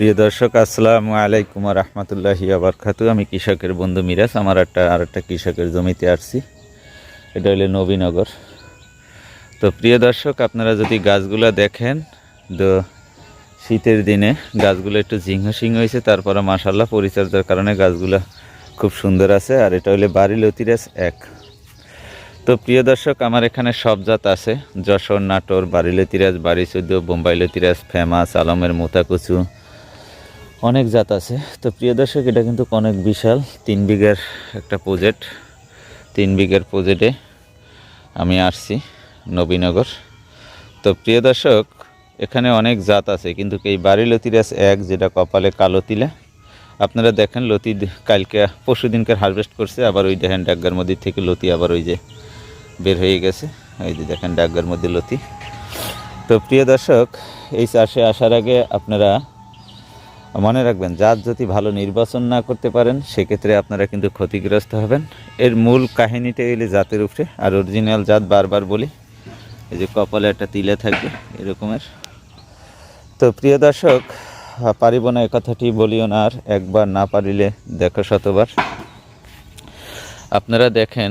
প্রিয় দর্শক, আসসালামু আলাইকুম রহমতুল্লাহি খাতু আমি কৃষকের বন্ধু মিরাজ, আমার একটা আর একটা কৃষকের জমিতে আসছি। এটা হলো নবীনগর। তো প্রিয় দর্শক, আপনারা যদি গাছগুলো দেখেন, তো শীতের দিনে গাছগুলো একটু সিংহ হয়েছে, তারপরে মাসাল্লাহ পরিচর্যার কারণে গাছগুলো খুব সুন্দর আছে। আর এটা হলো বাড়ি লতিরাস এক। তো প্রিয় দর্শক, আমার এখানে সব জাত আছে। যশোর, নাটোর বাড়ি লতিরাজ বাড়ি চৌদ্দ বোম্বাই লতিরাজ ফেমাস, আলমের, মোতাকুচু অনেক জাত আছে। তো প্রিয় দর্শক, এটা কিন্তু অনেক বিশাল, তিন বিঘার একটা প্রজেক্ট তিন বিঘার প্রজেক্টে আমি আসছি নবীনগর। তো প্রিয় দর্শক, এখানে অনেক জাত আছে, কিন্তু এই বাড়ি লতিরাস এক, যেটা কপালে কালো তিলা। আপনারা দেখেন, লতি কালকে পরশু দিনকার হারভেস্ট করছে, আবার ওই দেখেন ডাগ্গার মধ্যে থেকে লতি আবার ওই যে বের হয়ে গেছে। এই যে দেখেন ডাগ্গার মধ্যে লতি। তো প্রিয় দর্শক, এই চাষে আসার আগে আপনারা মনে রাখবেন, জাত যদি ভালো নির্বাচন না করতে পারেন, সেক্ষেত্রে আপনারা কিন্তু ক্ষতিগ্রস্ত হবেন। এর মূল কাহিনীটা এলে জাতের উপরে, আর অরিজিনাল জাত বারবার বলি, এই যে কপালে একটা তিলে থাকবে, এরকমের। তো প্রিয় দর্শক, পারিব না এ কথাটি বলিও না আর একবার না পারিলে দেখো শতবার। আপনারা দেখেন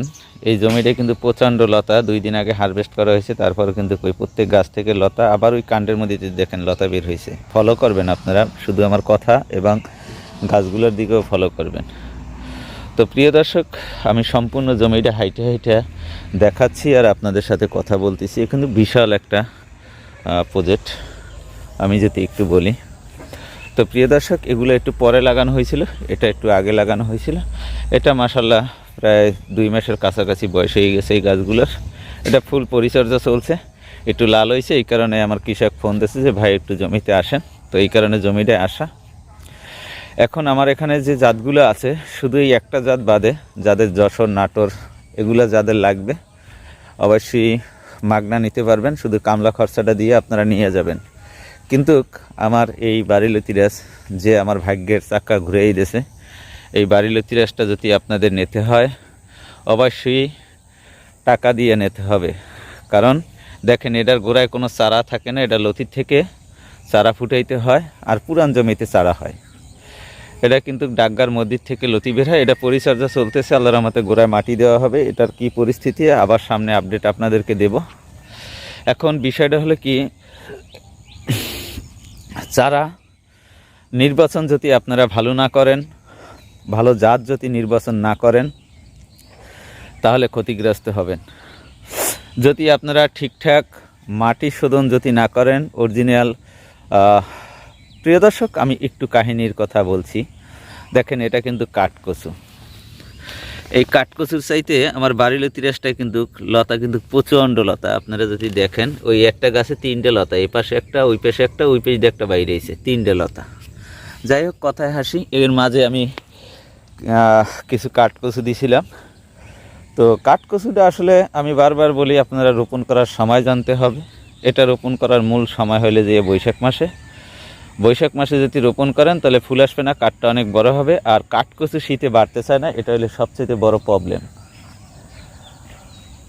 এই জমিটা কিন্তু প্রচণ্ড লতা। দুই দিন আগে হারভেস্ট করা হয়েছে, তারপরে কিন্তু ওই প্রত্যেক গাছ থেকে লতা, আবার ওই কাণ্ডের মধ্যে যে দেখেন লতা বের হয়েছে। ফলো করবেন আপনারা, শুধু আমার কথা এবং গাছগুলোর দিকেও ফলো করবেন। তো প্রিয় দর্শক, আমি সম্পূর্ণ জমিটা হাইটে হাইটে দেখাচ্ছি আর আপনাদের সাথে কথা বলতেছি। এ কিন্তু বিশাল একটা প্রজেক্ট আমি যদি একটু বলি। তো প্রিয় দর্শক, এগুলো একটু পরে লাগানো হয়েছিল, এটা একটু আগে লাগানো হয়েছিল। এটা মাসাল্লাহ প্রায় দুই মাসের কাছাকাছি বয়স হয়ে গেছে এই গাছগুলোর। এটা ফুল পরিচর্যা চলছে। একটু লাল হয়েছে, এই কারণে আমার কৃষক ফোন দিয়েছে যে, ভাই, একটু জমিতে আসেন। তো এই কারণে জমিটায় আসা। এখন আমার এখানে যে জাতগুলো আছে, শুধু এই একটা জাত বাদে যাদের যশোর, নাটোর, এগুলো যাদের লাগবে, অবশ্যই মাগনা নিতে পারবেন। শুধু কামলা খরচাটা দিয়ে আপনারা নিয়ে যাবেন। কিন্তু আমার এই বাড়ি লতিরাজ যে আমার ভাগ্যের চাক্কা ঘুরেই দিয়েছে এই বাড়ি লতিরাজটা যদি আপনাদের নিতে হয়, অবশ্যই টাকা দিয়ে নিতে হবে। কারণ দেখেন, এটার গোড়ায় কোনো চারা থাকে না, এটা লতির থেকে চারা ফুটাইতে হয় আর পুরান জমিতে চারা হয়। এটা কিন্তু ডাগ্গার মধ্যে থেকে লতি বের হয়, এটা পরিচর্যা চলতেছে, আল্লাহর রহমতে গোড়ায় মাটি দেওয়া হবে। এটার কি পরিস্থিতি, আবার সামনে আপডেট আপনাদেরকে দেব। এখন বিষয়টা হলো কি, চারা নির্বাচন যদি আপনারা ভালো না করেন ভালো জাত যদি নির্বাচন না করেন, তাহলে ক্ষতিগ্রস্ত হবেন। যদি আপনারা ঠিকঠাক মাটি শোধন যদি না করেন, অরিজিনাল প্রিয় দর্শক, আমি একটু কাহিনীর কথা বলছি। দেখেন, এটা কিন্তু কাঠকচু। এই কাঠকচুর চাইতে আমার বাড়ির তিরাশটায় কিন্তু লতা কিন্তু প্রচণ্ড লতা। আপনারা যদি দেখেন, ওই একটা গাছে তিনটে লতা এই পাশে একটা, ওই পাশে একটা, ওই পাশে একটা বাইরে এসে তিনটে লতা। যাই হোক, কথায় হাসি, এর মাঝে আমি কিছু কাঠকচু দিছিলাম। তো কাঠকচুটা আসলে আমি বারবার বলি, আপনারা রোপণ করার সময় জানতে হবে। এটা রোপণ করার মূল সময় হলে যে বৈশাখ মাসে। বৈশাখ মাসে যদি রোপণ করেন, তাহলে ফুল আসবে না, কাঠটা অনেক বড় হবে। আর কাঠকচু শীতে বাড়তে চায় না, এটা হলে সবচেয়ে বড় প্রবলেম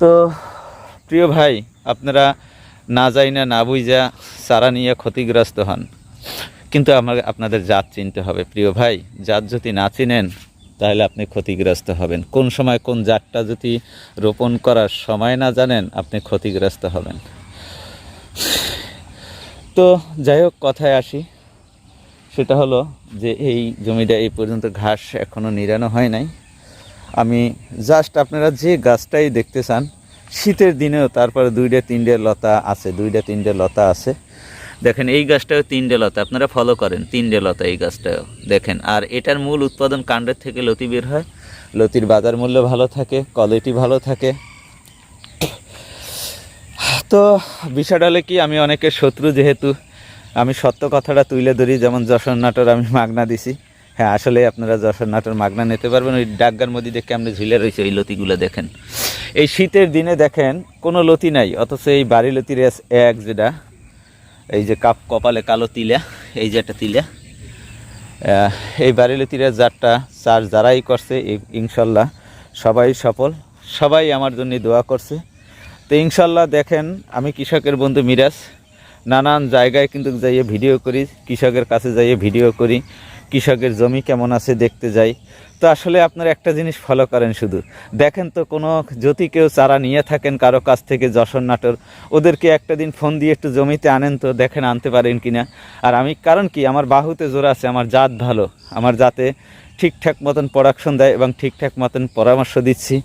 তো প্রিয় ভাই, আপনারা না যাই না না বুঝা চারা নিয়ে ক্ষতিগ্রস্ত হন। কিন্তু আমার, আপনাদের জাত চিনতে হবে। প্রিয় ভাই, জাত যদি না চিনেন তাহলে আপনি ক্ষতিগ্রস্ত হবেন। কোন সময় কোন জাতটা যদি রোপণ করার সময় না জানেন, আপনি ক্ষতিগ্রস্ত হবেন। তো যাই হোক, কথায় আসি। সেটা হলো যে এই জমিটা এই পর্যন্ত ঘাস এখনও নিরানো হয় নাই। আমি জাস্ট আপনারা যে গাছটাই দেখতে চান, শীতের দিনেও তারপরে দুইটা, তিনটে লতা আছে, দুইটা, তিনটে লতা আছে। দেখেন, এই গাছটাও তিনটে লতা। আপনারা ফলো করেন, তিনটে লতা এই গাছটাও। দেখেন, আর এটার মূল উৎপাদন কাণ্ডের থেকে লতি বের হয়। লতির বাজার মূল্য ভালো থাকে কোয়ালিটি ভালো থাকে। তো বিষয়টা হলো কি, আমি অনেকের শত্রু যেহেতু, আমি সত্য কথাটা তুলে ধরি, যেমন যশোর নাটোর আমি মাগনা দিছি। হ্যাঁ আসলে আপনারা যশোর নাটোর মাগনা নিতে পারবেন, ওই ডাকগার মধ্যে দেখে আপনি ঝুলে রয়েছে এই লতিগুলো দেখেন। এই শীতের দিনে দেখেন, কোনো লতি নাই, অথচ এই বাড়ি লতির এক যেটা এই যে কাপ কপালে কালো তিলা, এই যে একটা তিলা। এই বাড়ি তিলের যারটা চার যারাই করছে ইনশাল্লাহ সবাই সফল, সবাই আমার জন্য দোয়া করছে। তো ইনশাল্লাহ দেখেন, আমি কৃষকের বন্ধু মিরাজ, নানান জায়গায় কিন্তু যাইয়ে ভিডিও করি, কৃষকের কাছে যাইয়ে ভিডিও করি। কৃষকের জমি কেমন আছে দেখতে যাই। তো আসলে আপনারা একটা জিনিস ফলো করেন শুধু। দেখেন তো কোনো যদি কেউ চারা নিয়ে থাকেন কারও কাছ থেকে যশোর নাটোর, ওদেরকে একটা দিন ফোন দিয়ে একটু জমিতে আনেন তো দেখেন আনতে পারেন কি না আর আমি, কারণ কি, আমার বাহুতে জোর আছে, আমার জাত ভালো, আমার জাতে ঠিকঠাক মতন প্রোডাকশন দেয় এবং ঠিকঠাক মতন পরামর্শ দিচ্ছি।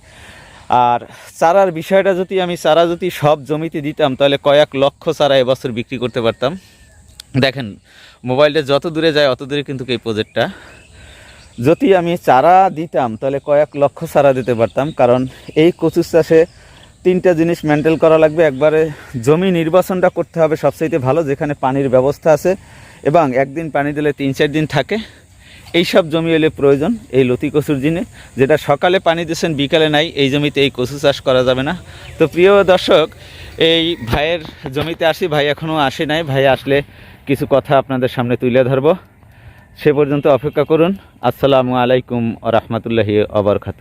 আর চারার বিষয়টা যদি আমি, চারা যদি সব জমিতে দিতাম, তাহলে কয়েক লক্ষ চারা এবছর বিক্রি করতে পারতাম। দেখেন, মোবাইলটা যত দূরে যায় অত দূরে কিন্তু এই প্রজেক্টটা যদি আমি চারা দিতাম, তাহলে কয়েক লক্ষ চারা দিতে পারতাম, কারণ এই কচু চাষে তিনটা জিনিস মেনটেন করা লাগবে। একবারে জমি নির্বাচনটা করতে হবে সবচাইতে ভালো, যেখানে পানির ব্যবস্থা আছে, এবং একদিন পানি দিলে তিন চার দিন থাকে। এই সব জমি এলে প্রয়োজন, এই লতি কচুর জিনে। যেটা সকালে পানি দিচ্ছেন বিকালে নাই, এই জমিতে এই কচু চাষ করা যাবে না। তো প্রিয় দর্শক, এই ভাইয়ের জমিতে আসি, ভাই এখনও আসে নাই। ভাই আসলে কিছু কথা আপনাদের সামনে তুলে ধরব। সে পর্যন্ত অপেক্ষা করুন। আসসালামু আলাইকুম ও রহমতুল্লাহি অবরকাত